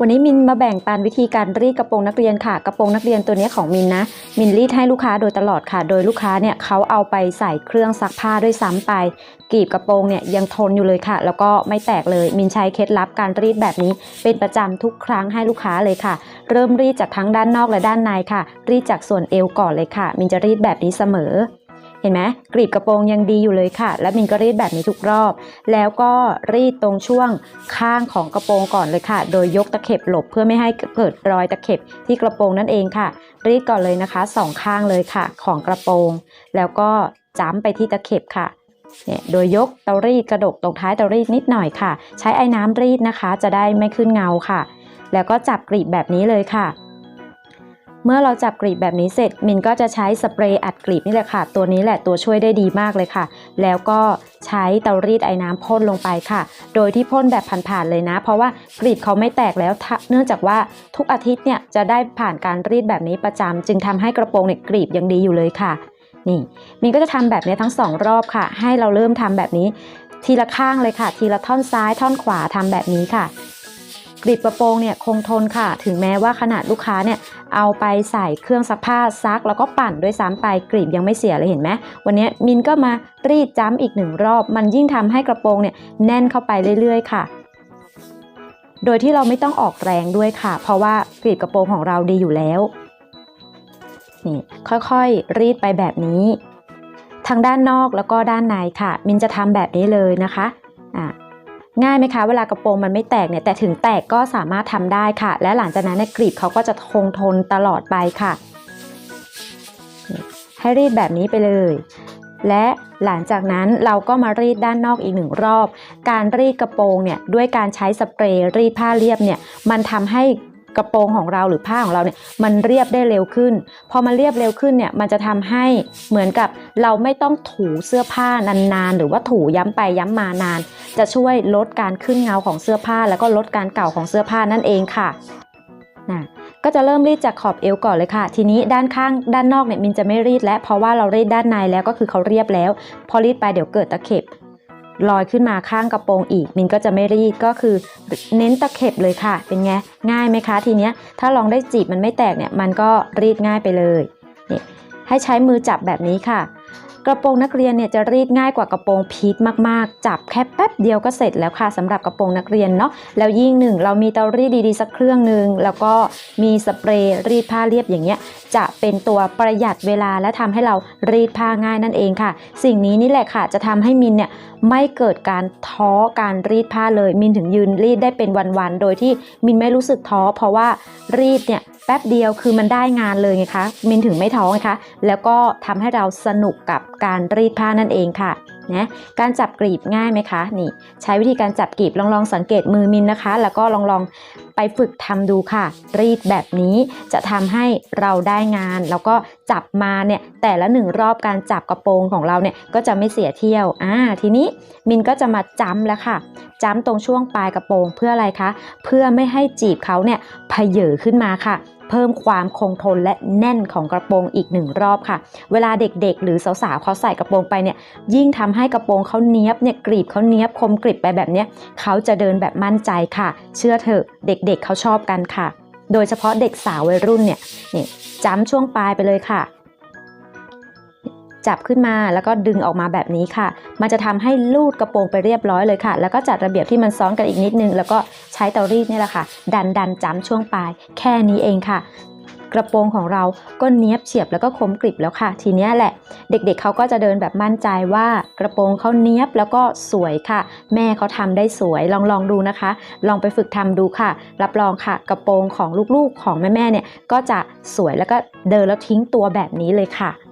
วันนี้มินมาแบ่งปันวิธีการรีดกระโปรงนักเรียนค่ะ กระโปรงนักเรียนตัวนี้ของมินนะ มินรีดให้ลูกค้าโดยตลอดค่ะ โดยลูกค้าเนี่ยเขาเอาไปใส่เครื่องซักผ้าด้วยซ้ำไปกรีบกระโปรงเนี่ยยังทนอยู่เลยค่ะ แล้วก็ไม่แตกเลย มินใช้เคล็ดลับการรีดแบบนี้ เป็นประจำทุกครั้งให้ลูกค้าเลยค่ะ เริ่มรีดจากทั้งด้านนอกและด้านในค่ะ รีดจากส่วนเอวก่อนเลยค่ะ มินจะรีดแบบนี้เสมอ เห็นไหมกรีบกระโปรงยังดีอยู่เลยค่ะ และมินก็รีดแบบนี้ทุกรอบ แล้วก็รีดตรงช่วงข้างของกระโปรงก่อนเลยค่ะ โดยยกตะเข็บหลบเพื่อไม่ให้เกิดรอยตะเข็บที่กระโปรงนั่นเองค่ะ รีดก่อนเลยนะคะสองข้างเลยค่ะ ของกระโปรง แล้วก็จ้ำไปที่ตะเข็บค่ะเนี่ยโดยยกเตารีดกระดกตรงท้ายเตารีดนิดหน่อยค่ะ ใช้ไอ้น้ำรีดนะคะ จะได้ไม่ขึ้นเงาค่ะ แล้วก็จับกรีบแบบนี้เลยค่ะ เมื่อเราจับกรีบแบบนี้เสร็จมินก็จะใช้สเปรย์อัดกรีบนี่แหละค่ะ ตัวนี้แหละตัวช่วยได้ดีมากเลยค่ะ แล้วก็ใช้เตารีดไอ้น้ำพ่นลงไปค่ะ โดยที่พ่นแบบผ่านๆเลยนะ เพราะว่ากรีบเขาไม่แตกแล้ว เนื่องจากว่าทุกอาทิตย์เนี่ยจะได้ผ่านการรีดแบบนี้ประจำจึงทำให้กระโปรงเนี่ยกรีบยังดีอยู่เลยค่ะ นี่มินก็จะทำแบบนี้ทั้งสองรอบค่ะ ให้เราเริ่มทำแบบนี้ ทีละข้างเลยค่ะ ทีละท่อนซ้ายท่อนขวาทำแบบนี้ค่ะกรีบกระโปรงเนี่ยคงทนค่ะ ถึงแม้ว่าขนาดลูกค้าเนี่ยเอาไปใส่เครื่องซักผ้าซัก แล้วก็ปั่นด้วยซ้ำไปกรีบยังไม่เสียเลยเห็นไหมวันนี้มินก็มารีดจ้ำอีกหนึ่งรอบ มันยิ่งทำให้กระโปรงเนี่ยแน่นเข้าไปเรื่อยๆค่ะโดยที่เราไม่ต้องออกแรงด้วยค่ะ เพราะว่ากรีบกระโปรงของเราดีอยู่แล้ว นี่ค่อยๆ รีดไปแบบนี้ทั้งด้านนอกแล้วก็ด้านในค่ะ มินจะทำแบบนี้เลยนะคะ อะ ง่ายไหมคะเวลากระโปรงมันไม่แตกเนี่ยแต่ถึงแตกก็สามารถทำได้ค่ะ และหลังจากนั้นเนี่ยกรีบเขาก็จะคงทนตลอดไปค่ะ ให้รีดแบบนี้ไปเลย และหลังจากนั้นเราก็มารีดด้านนอกอีกหนึ่งรอบ การรีดกระโปรงเนี่ยด้วยการใช้สเปรย์รีดผ้าเรียบเนี่ยมันทำให้กระโปรงของเราหรือผ้าของเราเนี่ยมันเรียบได้เร็วขึ้น พอมันเรียบเร็วขึ้นเนี่ยมันจะทำให้เหมือนกับเราไม่ต้องถูเสื้อผ้านานๆ หรือว่าถูย้ำไปย้ำมานาน จะช่วยลดการขึ้นเงาของเสื้อผ้า แล้วก็ลดการเก่าของเสื้อผ้านั่นเองค่ะนะก็จะเริ่มรีดจากขอบเอวก่อนเลยค่ะ ทีนี้ด้านข้างด้านนอกเนี่ยมินจะไม่รีดแล้ว เพราะว่าเรารีดด้านในแล้วก็คือเขาเรียบแล้ว พอรีดไปเดี๋ยวเกิดตะเข็บลอยขึ้นมาข้างกระโปรงอีก มินก็จะไม่รีดก็คือเน้นตะเข็บเลยค่ะ เป็นไงง่ายไหมคะ ทีเนี้ยถ้าลองได้จีบมันไม่แตกเนี่ยมันก็รีดง่ายไปเลยนี่ให้ใช้มือจับแบบนี้ค่ะ กระโปรงนักเรียนเนี่ยจะรีดง่ายกว่ากระโปรงพีทมากๆ จับแค่แป๊บเดียวก็เสร็จแล้วค่ะสำหรับกระโปรงนักเรียนเนาะแล้วยิ่งหนึ่งเรามีเตารีดดีๆสักเครื่องหนึ่งแล้วก็มีสเปรย์รีดผ้าเรียบอย่างเงี้ยจะเป็นตัวประหยัดเวลาและทำให้เรารีดผ้าง่ายนั่นเองค่ะ สิ่งนี้นี่แหละค่ะ จะทำให้มินเนี่ยไม่เกิดการท้อการรีดผ้าเลย มินถึงยืนรีดได้เป็นวันๆโดยที่มินไม่รู้สึกท้อ เพราะว่ารีดเนี่ยแป๊บเดียวคือมันได้งานเลยไงคะมินถึงไม่ท้อไงคะแล้วก็ทำให้เราสนุกกับการรีดผ้านั่นเองค่ะนะการจับกรีบง่ายไหมคะนี่ ใช้วิธีการจับกรีบลองลองสังเกตมือมินนะคะ แล้วก็ลองลองไปฝึกทำดูค่ะ รีดแบบนี้จะทำให้เราได้งาน แล้วก็จับมาเนี่ยแต่ละหนึ่งรอบการจับกระโปรงของเราเนี่ยก็จะไม่เสียเที่ยวอ่าทีนี้มินก็จะมาจ้ำแล้วค่ะ จ้ำตรงช่วงปลายกระโปรงเพื่ออะไรคะเพื่อไม่ให้จีบเขาเนี่ยเพเยอขึ้นมาค่ะ เพิ่มความคงทนและแน่นของกระโปรงอีกหนึ่งรอบค่ะ เวลาเด็กๆ หรือสาวๆเขาใส่กระโปรงไปเนี่ยยิ่งทำให้กระโปรงเขาเนี้ยบเนี่ยกรีบเขาเนี้ยบคมกริบไปแบบเนี้ยเขาจะเดินแบบมั่นใจค่ะ เชื่อเถอะเด็กๆเขาชอบกันค่ะ โดยเฉพาะเด็กสาววัยรุ่นเนี่ยนี่จ้ำช่วงปลายไปเลยค่ะ จับขึ้นมาแล้วก็ดึงออกมาแบบนี้ค่ะ มันจะทำให้ลูดกระโปรงไปเรียบร้อยเลยค่ะ แล้วก็จัดระเบียบที่มันซ้อนกันอีกนิดนึง แล้วก็ใช้เตารีดนี่แหละค่ะ ดันดันจ้ำช่วงปลาย แค่นี้เองค่ะ กระโปรงของเราก็เนี้ยบเฉียบแล้วก็คมกริบแล้วค่ะ ทีเนี้ยแหละ เด็กๆเเขาก็จะเดินแบบมั่นใจว่ากระโปรงเขาเนี้ยบแล้วก็สวยค่ะ แม่เขาทำได้สวยลองลองดูนะคะ ลองไปฝึกทำดูค่ะ รับรองค่ะ กระโปรงของลูกๆของแม่ๆเนี่ยก็จะสวยแล้วก็เดินแล้วทิ้งตัวแบบนี้เลยค่ะ